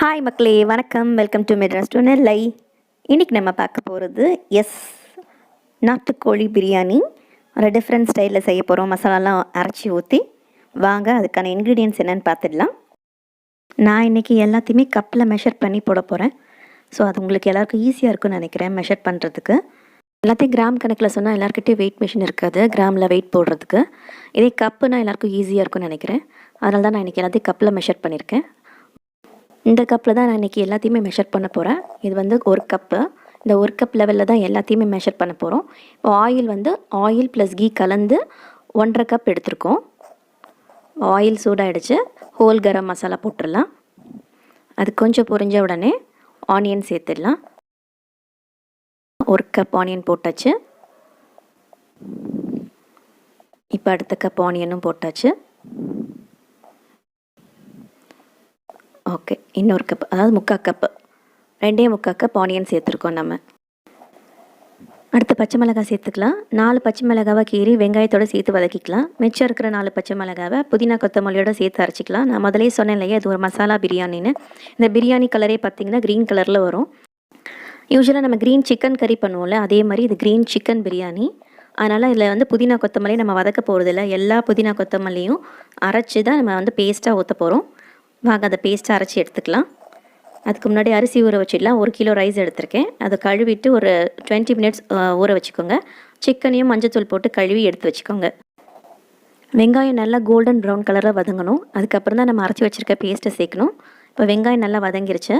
Hi மக்களே. வணக்கம். Welcome to Madras to Nellai இன்றைக்கி நம்ம பார்க்க போகிறது எஸ் நாட்டுக்கோழி பிரியாணி. ஒரு டிஃப்ரெண்ட் ஸ்டைலில் செய்ய போகிறோம் மசாலாலாம் அரைச்சி ஊற்றி வாங்க அதுக்கான இன்க்ரீடியன்ஸ் என்னென்னு பார்த்துடலாம். நான் இன்றைக்கி எல்லாத்தையுமே கப்பில் மெஷர் பண்ணி போட போகிறேன் ஸோ அது உங்களுக்கு எல்லாருக்கும் ஈஸியாக இருக்கும்னு நினைக்கிறேன் மெஷர் பண்ணுறதுக்கு எல்லாத்தையும் கிராம் கணக்கில் சொன்னால் எல்லாருக்கிட்டே வெயிட் மிஷின் இருக்காது. கிராமில் வெயிட் போடுறதுக்கு. இதே கப்புனால் எல்லாருக்கும் ஈஸியாக இருக்கும்னு நினைக்கிறேன். அதனால தான் நான் இன்றைக்கி எல்லாத்தையும் கப்பில் மெஷர் பண்ணியிருக்கேன். இந்த கப்பில் தான் நான் இன்றைக்கி எல்லாத்தையுமே மெஷர் பண்ண போகிறேன் இது வந்து ஒரு கப்பு இந்த ஒரு கப் லெவலில் தான் எல்லாத்தையுமே மெஷர் பண்ண போகிறோம் இப்போ ஆயில் வந்து ஆயில் ப்ளஸ் கீ கலந்து ஒன்றரை கப் எடுத்திருக்கோம். ஆயில் சூடாகிடுச்சு ஹோல் கரம் மசாலா போட்டுடலாம். அது கொஞ்சம் பொரிஞ்ச உடனே ஆனியன் சேர்த்துடலாம். ஒரு கப் ஆனியன் போட்டாச்சு. இப்போ அடுத்த கப் ஆனியனும் போட்டாச்சு. ஓகே இன்னொரு கப் அதாவது முக்கால் கப்பு ரெண்டே முக்கால் கப் ஆனியன் சேர்த்துருக்கோம் நம்ம. அடுத்து பச்சை மிளகாய் சேர்த்துக்கலாம். நாலு பச்சை மிளகாவை கீறி வெங்காயத்தோடு சேர்த்து வதக்கிக்கலாம். மிச்சம் இருக்கிற நாலு பச்சை மிளகாவை புதினா கொத்தமல்லியோட சேர்த்து அரைச்சிக்கலாம். நான் முதலே சொன்னேன் இல்லையா இது ஒரு மசாலா பிரியாணின்னு. இந்த பிரியாணி கலரே பார்த்தீங்கன்னா க்ரீன் கலரில் வரும். யூஸ்வலாக நம்ம க்ரீன் சிக்கன் கறி பண்ணுவோம்ல அதே மாதிரி இது க்ரீன் சிக்கன் பிரியாணி. அதனால் இதில் வந்து புதினா கொத்தமல்லி நம்ம வதக்க போகிறதில்ல எல்லா புதினா கொத்தமல்லியும் அரைச்சி தான் நம்ம வந்து பேஸ்ட்டாக ஊற்ற போகிறோம் வாங்க அதை பேஸ்ட்டை அரைச்சி எடுத்துக்கலாம். அதுக்கு முன்னாடி அரிசி ஊற வச்சிடலாம். ஒரு கிலோ ரைஸ் எடுத்திருக்கேன். அதை கழுவிட்டு ஒரு டுவெண்ட்டி மினிட்ஸ் ஊற வச்சுக்கோங்க. சிக்கனையும் மஞ்சத்தூள் போட்டு கழுவி எடுத்து வச்சுக்கோங்க. வெங்காயம் நல்லா கோல்டன் ப்ரௌன் கலராக வதங்கணும். அதுக்கப்புறம் தான் நம்ம அரைச்சி வச்சுருக்க பேஸ்ட்டை சேர்க்கணும். இப்போ வெங்காயம் நல்லா வதங்கிருச்சு.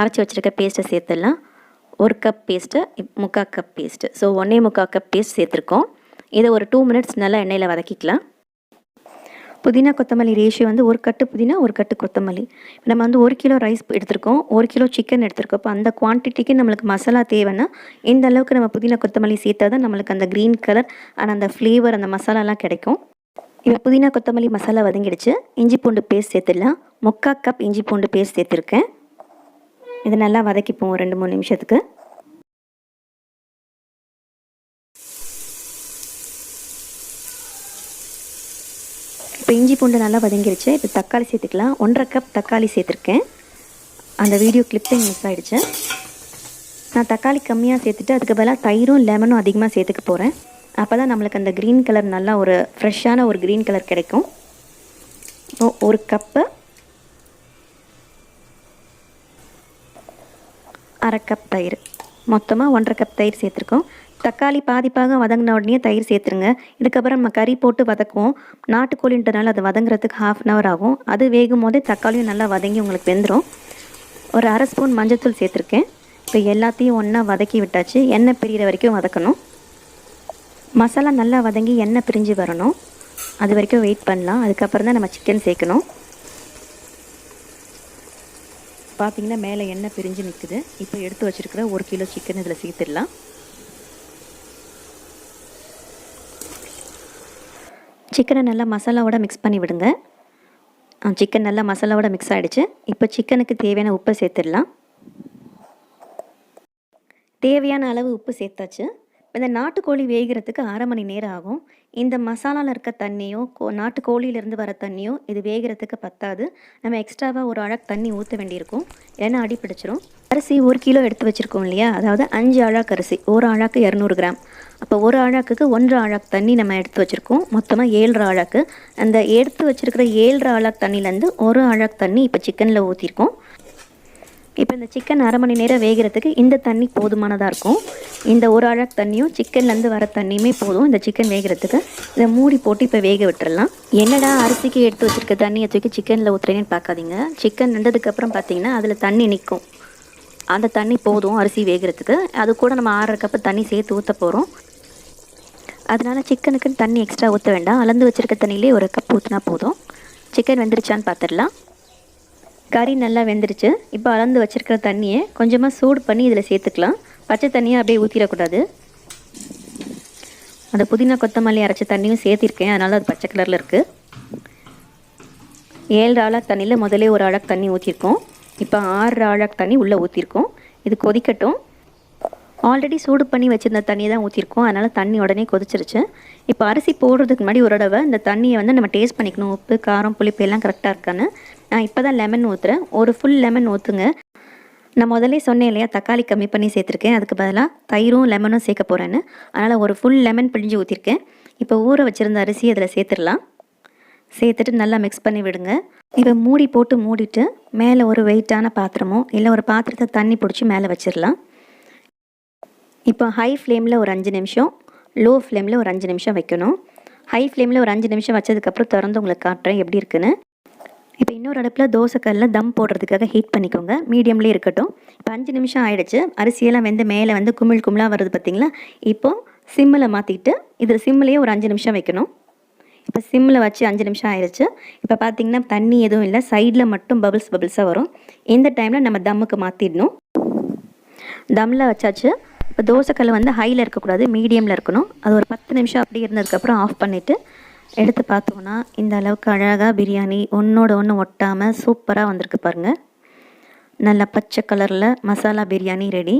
அரைச்சி வச்சுருக்க பேஸ்ட்டை சேர்த்துடலாம். ஒரு கப் பேஸ்ட்டு முக்கால் கப் பேஸ்ட்டு ஸோ ஒன்றே முக்கால் கப் பேஸ்ட் சேர்த்துருக்கோம். இதை ஒரு டூ மினிட்ஸ் நல்லா எண்ணெயில் வதக்கிக்கலாம். புதினா கொத்தமல்லி ரேஷியோ வந்து ஒரு கட்டு புதினா ஒரு கட்டு கொத்தமல்லி. இப்போ நம்ம வந்து ஒரு கிலோ ரைஸ் எடுத்திருக்கோம். ஒரு கிலோ சிக்கன் எடுத்திருக்கோம். இப்போ அந்த குவான்டிட்டிக்கு நம்மளுக்கு மசாலா தேவைன்னா இந்த அளவுக்கு நம்ம புதினா கொத்தமல்லி சேர்த்தா தான் நம்மளுக்கு அந்த க்ரீன் கலர் அண்ட் அந்த ஃப்ளேவர் அந்த மசாலாலாம் கிடைக்கும். இப்போ புதினா கொத்தமல்லி மசாலா வதங்கிடுச்சு. இஞ்சி பூண்டு பேஸ்ட் சேர்த்துடலாம். முக்கால் கப் இஞ்சி பூண்டு பேஸ்ட் சேர்த்துருக்கேன். இதை நல்லா வதக்கிப்போம் ரெண்டு மூணு நிமிஷத்துக்கு இப்போ இஞ்சி பூண்டு நல்லா வதங்கிருச்சு. இப்போ தக்காளி சேர்த்துக்கலாம். ஒன்றரை கப் தக்காளி சேர்த்துருக்கேன். அந்த வீடியோ கிளிப்பிங் மிஸ் ஆகிடுச்சு நான் தக்காளி கம்மியாக சேர்த்துட்டு அதுக்கு பதிலாக தயிரும் லெமனும் அதிகமாக சேர்த்துக்க போகிறேன் அப்போ தான் நம்மளுக்கு அந்த க்ரீன் கலர் நல்லா ஒரு ஃப்ரெஷ்ஷான ஒரு க்ரீன் கலர் கிடைக்கும். இப்போ ஒரு கப்பு அரை கப் தயிர். மொத்தமாக ஒன்றரை கப் தயிர் சேர்த்துருக்கோம். தக்காளி பாதிப்பாக வதங்கின உடனே தயிர் சேர்த்துருங்க. இதுக்கப்புறம் நம்ம கறி போட்டு வதக்குவோம். நாட்டுக்கோழின்றனால அது வதங்குறதுக்கு ஹாஃப் அன் ஹவர் ஆகும். அது வேகும் போதே தக்காளியும் நல்லா வதங்கி உங்களுக்கு வெந்துடும் ஒரு அரை ஸ்பூன் மஞ்சத்தூள் சேர்த்துருக்கேன். இப்போ எல்லாத்தையும் ஒன்றா வதக்கி விட்டாச்சு. எண்ணெய் பிரிகிற வரைக்கும் வதக்கணும். மசாலா நல்லா வதங்கி எண்ணெய் பிரிஞ்சு வரணும். அது வரைக்கும் வெயிட் பண்ணலாம். அதுக்கப்புறம் தான் நம்ம சிக்கன் சேர்க்கணும். பார்த்தீங்கன்னா மேலே எண்ணெய் பிரிஞ்சு நிற்குது இப்போ எடுத்து வச்சுருக்கிற ஒரு கிலோ சிக்கன் இதில் சேர்த்துடலாம். சிக்கனை நல்லா மசாலாவோட மிக்ஸ் பண்ணி விடுங்க. சிக்கன் நல்லா மசாலாவோட மிக்ஸ் ஆகிடுச்சு இப்போ சிக்கனுக்கு தேவையான உப்பை சேர்த்துடலாம். தேவையான அளவு உப்பு சேர்த்தாச்சு. இந்த நாட்டுக்கோழி வேகிறதுக்கு அரை மணி நேரம் ஆகும். இந்த மசாலாவில் இருக்க தண்ணியோ கோ நாட்டுக்கோழியிலேருந்து வர தண்ணியோ இது வேகிறதுக்கு பத்தாது. நம்ம எக்ஸ்ட்ராவாக ஒரு அழகு தண்ணி ஊற்ற வேண்டியிருக்கும். ஏன்னா அடி பிடிச்சிரும். அரிசி ஒரு கிலோ எடுத்து வச்சுருக்கோம் இல்லையா? அதாவது அஞ்சு அழாக்கு அரிசி. ஒரு அழாக்கு இரநூறு கிராம். அப்போ ஒரு அழாக்குக்கு ஒன்றரை அழாக்கு தண்ணி நம்ம எடுத்து வச்சுருக்கோம். மொத்தமாக ஏழரை அழாக்கு. அந்த எடுத்து வச்சுருக்கிற ஏழரை அழாக்கு தண்ணியிலேருந்து ஒரு அழாக்கு தண்ணி இப்போ சிக்கனில் ஊற்றிருக்கோம் இப்போ இந்த சிக்கன் அரை மணி நேரம் வேகிறதுக்கு இந்த தண்ணி போதுமானதாக இருக்கும். இந்த ஒரு அழகு தண்ணியும் சிக்கன்லேருந்து வர தண்ணியுமே போதும். இந்த சிக்கன் வேகிறதுக்கு இதை மூடி போட்டு இப்போ வேக விட்டுறலாம். என்னடா அரிசிக்கு எடுத்து வச்சுருக்க தண்ணியை தூக்கி சிக்கனில் ஊற்றுறேன்னு பார்க்காதீங்க. சிக்கன் நின்றதுக்கப்புறம் பார்த்தீங்கன்னா அதில் தண்ணி நிற்கும் அந்த தண்ணி போதும் அரிசி வேகிறதுக்கு. அது கூட நம்ம ஆறரை கப்பு தண்ணி சேர்த்து ஊற்ற போகிறோம் அதனால் சிக்கனுக்குன்னு தண்ணி எக்ஸ்ட்ரா ஊற்ற வேண்டாம். அளந்து வச்சுருக்க தண்ணியிலே ஒரு கப் ஊற்றினா போதும். சிக்கன் வெந்துருச்சான்னு பார்த்துடலாம். கறி நல்லா வெந்துருச்சு. இப்போ அளந்து வச்சுருக்கிற தண்ணியை கொஞ்சமாக சூடு பண்ணி இதில் சேர்த்துக்கலாம். பச்சை தண்ணியை அப்படியே ஊற்றிடக்கூடாது அந்த புதினா கொத்தமல்லி அரைச்ச தண்ணியும் சேர்த்திருக்கேன். அதனால் அது பச்சை கலரில் இருக்குது ஏழு அழகு தண்ணியில் முதலே ஒரு அழகு தண்ணி ஊற்றிருக்கோம் இப்போ ஆறு அழகு தண்ணி உள்ளே ஊற்றிருக்கோம் இது கொதிக்கட்டும். ஆல்ரெடி சூடு பண்ணி வச்சுருந்த தண்ணியை தான் ஊற்றிருக்கோம் அதனால் தண்ணி உடனே கொதிச்சிருச்சு. இப்போ அரிசி போடுறதுக்கு முன்னாடி ஒரு தடவை இந்த தண்ணியை வந்து நம்ம டேஸ்ட் பண்ணிக்கணும். உப்பு காரம் புளிப்பு எல்லாம் கரெக்டாக இருக்கான்னு. நான் இப்போ தான் லெமன் ஊற்றுறேன் ஒரு ஃபுல் லெமன் ஊற்றுங்க நான் முதல்ல சொன்னேன் இல்லையா தக்காளி கம்மி பண்ணி சேர்த்துருக்கேன். அதுக்கு பதிலாக தயிரும் லெமனும் சேர்க்க போகிறேன்னு அதனால் ஒரு ஃபுல் லெமன் பிழிஞ்சு ஊற்றிருக்கேன் இப்போ ஊற வச்சுருந்த அரிசி அதில் சேர்த்துடலாம். சேர்த்துட்டு நல்லா மிக்ஸ் பண்ணி விடுங்க. இப்போ மூடி போட்டு மூடிட்டு மேலே ஒரு வெயிட்டான பாத்திரமோ இல்லை ஒரு பாத்திரத்தை தண்ணி பிடிச்சி மேலே வச்சிடலாம். இப்போ ஹை ஃப்ளேமில் ஒரு அஞ்சு நிமிஷம் லோ ஃப்ளேமில் ஒரு அஞ்சு நிமிஷம் வைக்கணும். ஹை ஃப்ளேமில் ஒரு அஞ்சு நிமிஷம் வச்சதுக்கப்புறம் திறந்து உங்களுக்கு காட்டுறேன் எப்படி இருக்குன்னு. இப்போ இன்னொரு அடுப்பில் தோசைக்கல்லில் தம் போடுறதுக்காக ஹீட் பண்ணிக்கோங்க. மீடியம்லேயே இருக்கட்டும். இப்போ அஞ்சு நிமிஷம் ஆயிடுச்சு. அரிசியெல்லாம் வந்து மேலே வந்து குமிழ் குமிழாக வருது பார்த்தீங்களா? இப்போது சிம்மில் மாற்றிட்டு இதில் சிம்மிலேயே ஒரு அஞ்சு நிமிஷம் வைக்கணும். இப்போ சிம்மில் வச்சு அஞ்சு நிமிஷம் ஆயிடுச்சு. இப்போ பார்த்திங்கன்னா தண்ணி எதுவும் இல்லை. சைடில் மட்டும் பபிள்ஸ் பபிள்ஸாக வரும். இந்த டைமில் நம்ம தம்முக்கு மாற்றிடணும் தம்மில் வச்சாச்சு. இப்போ தோசைக்கல் வந்து ஹையில் இருக்கக்கூடாது. மீடியமில் இருக்கணும். அது ஒரு பத்து நிமிஷம் அப்படியே இருந்ததுக்கப்புறம் ஆஃப் பண்ணிவிட்டு எடுத்து பார்த்தோன்னா இந்த அளவுக்கு அழகாக பிரியாணி ஒன்றோட ஒன்று ஒட்டாமல் சூப்பராக வந்திருக்கு பாருங்கள் நல்ல பச்சை கலரில் மசாலா பிரியாணி ரெடி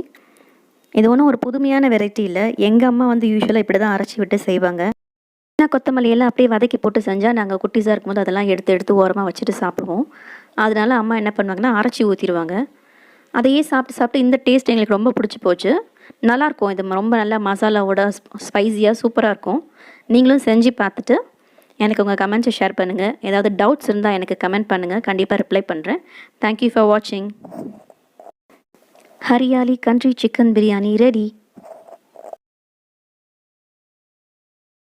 இது ஒன்றும் ஒரு புதுமையான வெரைட்டி இல்லை. எங்கள் அம்மா வந்து யூஸ்வலாக இப்படி தான் அரைச்சி விட்டு செய்வாங்க. ஏன்னா கொத்தமல்லியெல்லாம் அப்படியே வதக்கி போட்டு செஞ்சால் நாங்கள் குட்டிஸாக இருக்கும்போது அதெல்லாம் எடுத்து எடுத்து ஓரமாக வச்சுட்டு சாப்பிடுவோம். அதனால அம்மா என்ன பண்ணுவாங்கன்னா அரைச்சி ஊற்றிடுவாங்க அதையே சாப்பிட்டு சாப்பிட்டு இந்த டேஸ்ட் எங்களுக்கு ரொம்ப பிடிச்சி போச்சு. நல்லாயிருக்கும் இது ரொம்ப நல்லா மசாலாவோட ஸ்பைஸியாக சூப்பராக இருக்கும். நீங்களும் செஞ்சு பார்த்துட்டு எனக்கு உங்கள் கமெண்ட்ஸை ஷேர் பண்ணுங்கள் ஏதாவது டவுட்ஸ் இருந்தால் எனக்கு கமெண்ட் பண்ணுங்கள் கண்டிப்பாக ரிப்ளை பண்ணுறேன் தேங்க்யூ ஃபார் வாட்சிங் Hariyali country chicken biryani ready